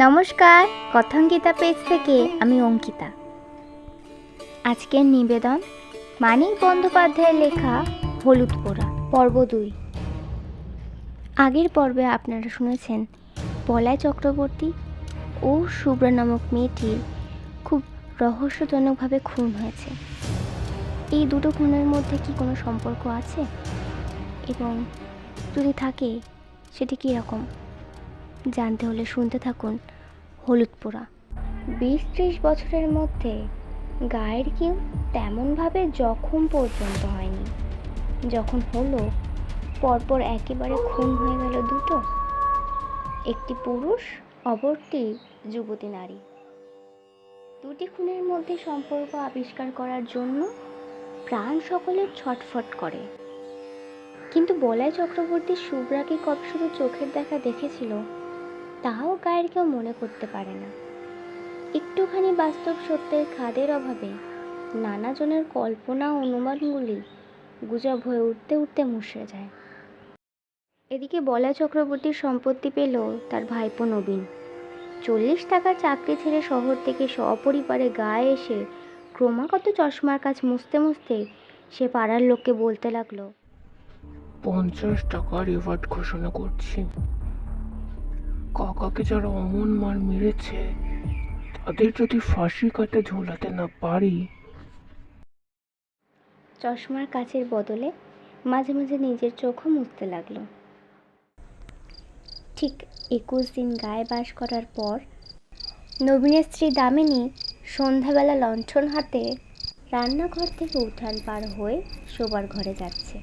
নমস্কার কথাঙ্কিতা পেজ থেকে আমি অঙ্কিতা। আজকের নিবেদন মানিক বন্দ্যোপাধ্যায়ের লেখা হলুদ পোড়া, পর্ব দুই। আগের পর্বে আপনারা শুনেছেন পলায় চক্রবর্তী ও শুভ্রা নামক মেয়েটির খুব রহস্যজনকভাবে খুন হয়েছে। এই দুটো খুনের মধ্যে কি কোনো সম্পর্ক আছে? এবং যদি থাকে, সেটি কীরকম? জানতে হলে শুনতে থাকুন হলুদ পোড়া। বিশ ত্রিশ বছরের মধ্যে গায়ের কেউ তেমনভাবে জখম পর্যন্ত হয়নি। যখন হলো, পরপর একেবারে খুন হয়ে গেল দুটো। একটি পুরুষ, অপরটি যুবতী নারী। দুটি খুনের মধ্যে সম্পর্ক আবিষ্কার করার জন্য প্রাণ সকলের ছটফট করে। কিন্তু বলাই চক্রবর্তী শুভ্রাকে কবে শুধু চোখের দেখা দেখেছিল তাও গায়ের কেউ মনে করতে পারে না। একটুখানি বাস্তব সত্যের খাদের অভাবে নানা জনের কল্পনা অনুমানগুলি গুজব হয়ে উঠতে উঠতে মুশড়ে যায়। এদিকে বলা চক্রবর্তীর সম্পত্তি পেল তার ভাইপো নবীন। চল্লিশ টাকার চাকরি ছেড়ে শহর থেকে সপরিবারে গায়ে এসে ক্রমাগত চশমার কাজ মুছতে মুছতে সে পাড়ার লোককে বলতে লাগল, পঞ্চাশ টাকা রিওয়ার্ড ঘোষণা করছি। কাকাকে যারা অমন মার মেরেছে, তাদের যদি ফাঁসি কাটে ঝোলাতে না পারি। চশমার কাচের বদলে মাঝে মাঝে নিজের চোখও মুছতে লাগল। ঠিক একুশ দিন গায়ে বাস করার পর নবীনের স্ত্রী দামিনী সন্ধ্যাবেলা লণ্ঠন হাতে রান্নাঘর থেকে উঠান পার হয়ে শোবার ঘরে যাচ্ছে।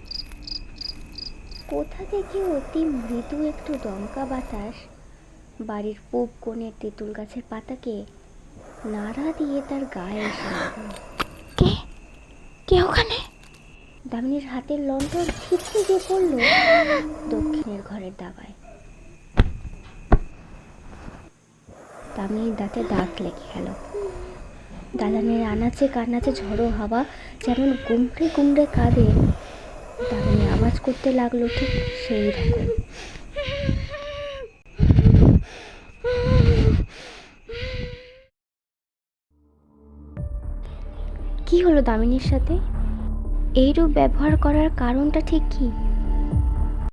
কোথা থেকে অতি মৃদু একটু দমকা বাতাস বাড়ির পূব কোণের তেঁতুল গাছের পাতাকে নাড়া দিয়ে তার গায়ে এসে কে? কে ওখানে? দামিনীর হাতের লণ্ঠন ছিটকে গিয়ে পড়ল দক্ষিণের ঘরের দাবায়। দামিনীর দাঁতে দাঁত লেগে গেল। দালানের আনাচে কানাচে ঝড়ো হাওয়া যেমন গুমড়ে গুমড়ে কাঁদে দামিনী আওয়াজ করতে লাগল ঠিক সেই রকম। কি হলো দামিনীর সাথে? এইরূপ ব্যবহার করার কারণটা ঠিক কি?